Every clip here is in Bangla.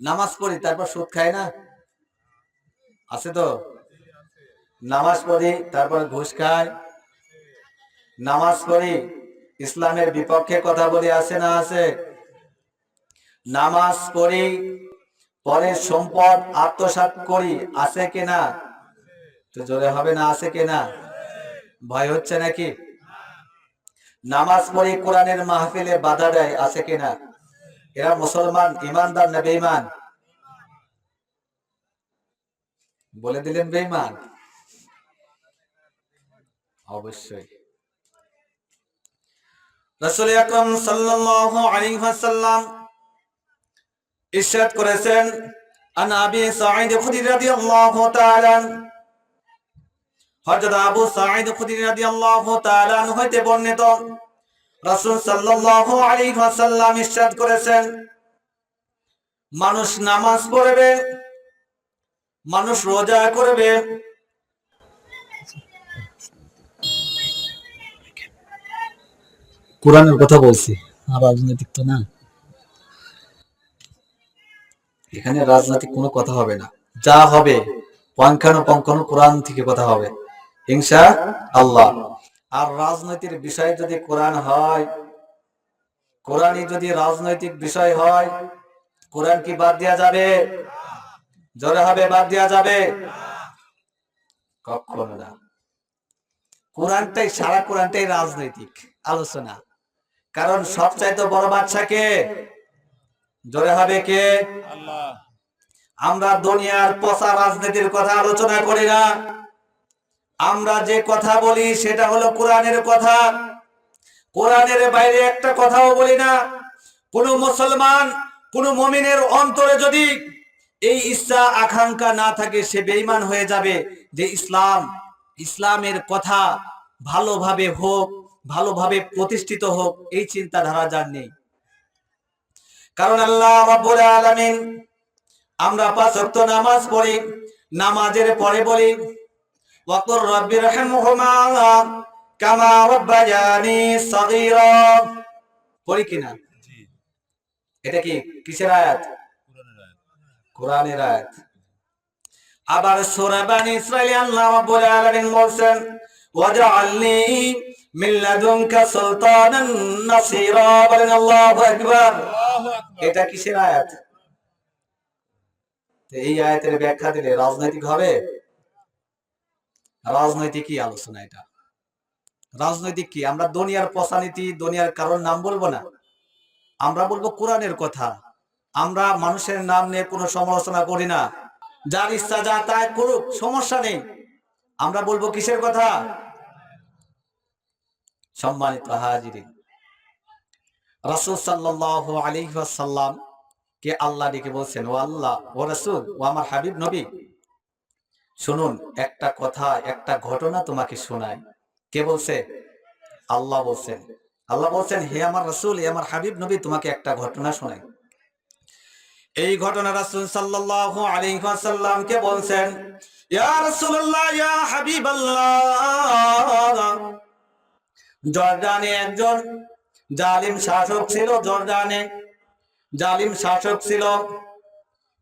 নামাজ পড়ি, তারপর সুদ খাই না? আছে তো? নামাজ পড়ি, তারপর ঘুষ খাই। নামাজ পড়ি, ইসলামের বিপক্ষে কথা বলি, আছে না আছে? নামাজ পড়ি, পরে সম্পদ আত্মসাৎ করি, আছে কিনা? তো জোরে হবে না, আছে কিনা? ভয় হচ্ছে নাকি? নামাজ পড়ি, কোরআনের মাহফিলে বাধা দেয়, আছে কিনা? এরা মুসলমান ইমানদার না বেঈমান? বলে দিলেন বেঈমান। অবশ্যই। রাসূল আকরাম সাল্লাল্লাহু আলাইহি ওয়াসাল্লাম ইরশাদ করেছেন, আন আবি সাঈদ খুদরি রাদিয়াল্লাহু তাআলা হযরত আবু সাঈদ খুদরি রাদিয়াল্লাহু তাআলা হইতে বর্ণিত রাসূল করেছেন, মানুষ নামাজ পড়বে, মানুষ রোজা করবে। কোরআনের কথা বলছি, আর রাজনৈতিক তো না। এখানে রাজনৈতিক কোনো কথা হবে না। যা হবে পঙ্খানো পঙ্খানো কোরআন থেকে কথা হবে। হিংসা আল্লাহ। আর রাজনৈতিক বিষয় যদি কোরআন হয় কোরআনই যদি রাজনৈতিক বিষয় হয় কোরআন কি বাদ দেওয়া যাবে? জোরে হবে বাদ দেওয়া যাবে? কখনো না। কোরআনটাই সারা কোরআনটাই রাজনৈতিক আলোচনা। কারণ সবচাইতে বড় বাচ্চা কে? জোরে হবে কে? আমরা দুনিয়ার পচা রাজনীতির কথা আলোচনা করি না। আমরা যে কথা বলি সেটা হলো কোরআনের কথা। কোরআনের বাইরে একটা কথাও বলি না। কোন মুসলমান, কোন মমিনের অন্তরে যদি এই ইচ্ছা আকাঙ্ক্ষা না থাকে, সে বেঈমান হয়ে যাবে যে ইসলাম, ইসলামের কথা ভালোভাবে হোক, ভালোভাবে প্রতিষ্ঠিত হোক, এই চিন্তাধারা যার নেই। কারণ আল্লাহ রাব্বুল আলামিন, আমরা পাঁচ ওয়াক্ত নামাজ পড়ি, নামাজের পরে বলি ওয়াকুর রাব্বি রহমহুমা কামা রাব্বায়ানি সাগীরা পড়ি কিনা এটা কি? কিসের আয়াত? কোরআনের আয়াত। আবার সূরা বানি ইসরাইল আল্লাহ রাব্বুল আলামিন বলেন ওয়াজআলনি মিন লাদুনকা সুলতানান নাসীরা। বলেন আল্লাহু আকবার। এটা কিসের আয়াত? এই আয়াতের ব্যাখ্যা দিলে রাজনৈতিক হবে? রাজনৈতিক আলোচনা এটা। রাজনৈতিক কি? আমরা দুনিয়ার পশানীতি দুনিয়ার কারোর নাম বলব না। আমরা বলব কোরআনের কথা। আমরা মানুষের নাম নিয়ে কোনো সমালোচনা করি না। যার ইচ্ছা যা তাই করুক, সমস্যা নেই। আমরা বলব কিসের কথা? সম্মানিত হাজিরিন, রাসূল সাল্লাল্লাহু আলাইহি ওয়াসাল্লাম কে আল্লাহ ডেকে বলছেন, ও আল্লাহ, ও রাসূল, ও আমার হাবিব নবী শুনুন, একটা কথা, একটা ঘটনা তোমাকে শোনাই। কে বলছে? আল্লাহ বলছেন। আল্লাহ বলছেন, হে আমার রাসূল, হে আমার হাবিব নবী, তোমাকে একটা ঘটনা শোনাই। এই ঘটনা রাসূল সাল্লাল্লাহু আলাইহি ওয়াসাল্লাম কে বলছেন? জর্দানে একজন জালিম শাসক ছিল, জর্দানে। জালিম শাসক ছিল,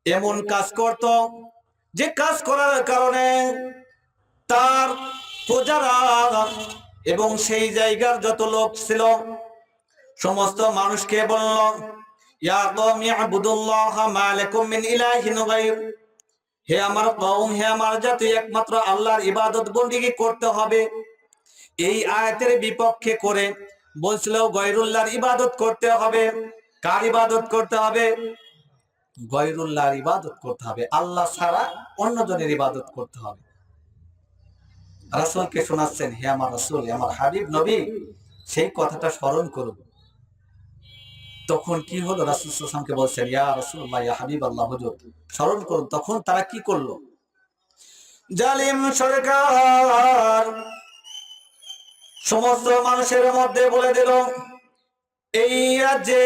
এমন কাজ করত যে কাজ করার কারণে তার প্রজারা এবং সেই জায়গার যত লোক ছিল, সমস্ত মানুষকে বলল হে আমার কওম, হে আমার জাতি, একমাত্র আল্লাহর ইবাদত বন্দেগী করতে হবে। এই আয়াতের বিপক্ষে করে বলছিল, গয়রুল্লাহর ইবাদত করতে হবে। কার ইবাদত করতে হবে? গয়রুল্লাহর ইবাদত করতে হবে। আল্লাহ ছাড়া অন্যজনের ইবাদত করতে হবে। রাসূলকে শোনাচ্ছেন, হে আমার রাসূল আমার হাবিব, নবী, সেই কথাটা স্মরণ করুন। তখন কি হলো? রাসূল সাল্লাল্লাহু বলছেন, ইয়া রাসূলুল্লাহ, ইয়া হাবিবাল্লাহ হুজুর, স্মরণ করুন। তখন তারা কি করল? জালিম সরকার সমস্ত মানুষের মধ্যে বলে দিল, এই রাজ্যে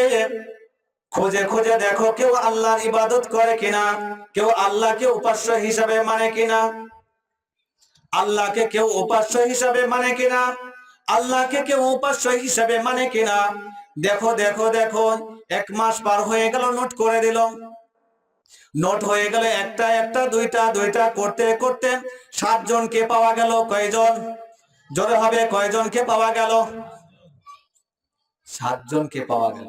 খোঁজে খোঁজে দেখো কেউ আল্লাহর ইবাদত করে কিনা? কেউ আল্লাহকে উপাস্য হিসাবে মানে কিনা? আল্লাহকে কেউ উপাস্য হিসাবে মানে কিনা? আল্লাহকে কেউ উপাস্য হিসাবে মানে কিনা? দেখো দেখো দেখো, এক মাস পার হয়ে গেল, নোট করে দিল। নোট হয়ে গেল একটা একটা, দুইটা দুইটা, করতে করতে সাতজনকে পাওয়া গেল, কয়জন? জোরে হবে, কয়জনকে পাওয়া গেল? সাতজনকে পাওয়া গেল।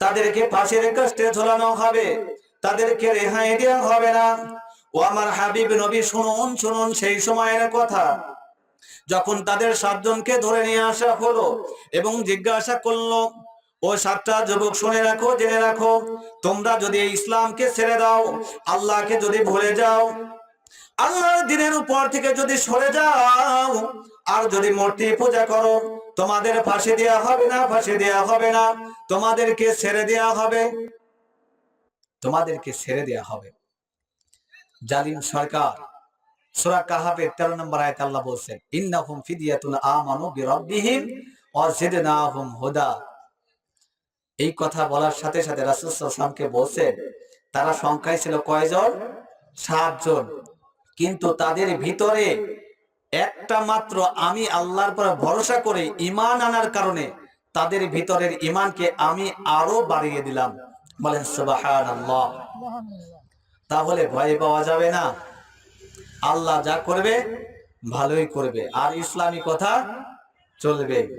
তাদেরকে ফাঁসির কাস্টে ঝোলানো হবে, তাদেরকে রেহাই দেওয়া হবে না। ও আমার হাবিব নবী, শুনুন শুনুন সেই সময়ের কথা। যখন তাদের সাতজনকে ধরে নিয়ে আসা হলো এবং জিজ্ঞাসা করল, ও সাতটা যুবক শুনে রাখো, জেনে রাখো, তোমরা যদি ইসলামকে ছেড়ে দাও, আল্লাহকে যদি ভুলে যাও আল্লাহর দিনের উপর থেকে যদি সরে যাও, আর যদি মূর্তি পূজা করো, তোমাদের ফাঁসি দেওয়া হবে না, ফাঁসি দেওয়া হবে না। তোমাদেরকে ছেড়ে দেওয়া হবে। তোমাদেরকে ছেড়ে দেওয়া হবে। জালিম সরকার, সূরা কাহাফের 13 নম্বর আয়াতে আল্লাহ বলছেন, ইন্নাহুম ফিদিয়াতুন আমানু বিরাব্বিহিম ওয়া জিদনাহুম হুদা। এই কথা বলার সাথে সাথে রাসূল সাল্লাল্লাহু আলাইহি ওয়াসাল্লামকে বলছেন, তারা সংখ্যায় ছিল কয়জন? সাতজন। কিন্তু তাদের ভিতরে একটা মাত্র আমি আল্লাহর পর ভরসা করে ইমান আনার কারণে তাদের ভিতরের ইমানকে আমি আরও বাড়িয়ে দিলাম। বলেন, সুবহানাল্লাহ। তাহলে ভয় পাওয়া যাবে না। আল্লাহ যা করবে, ভালোই করবে। আর ইসলামী কথা চলবে।